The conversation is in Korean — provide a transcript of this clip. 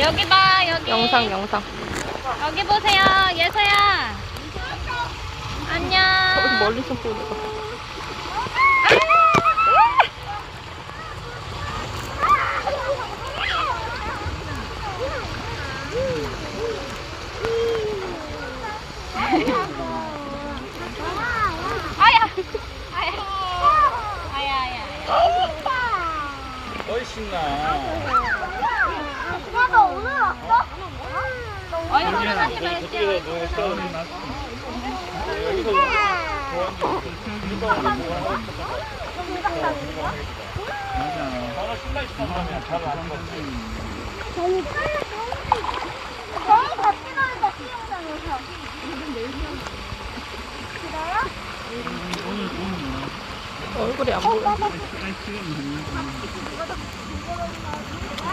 여기 봐, 여기. 영상 영상. 여기 보세요, 예서야. 안녕. 멀리서 보는 거. 아야. 아야. 아야, 아야. 어이 신나. 얼굴이 안 보여. 어,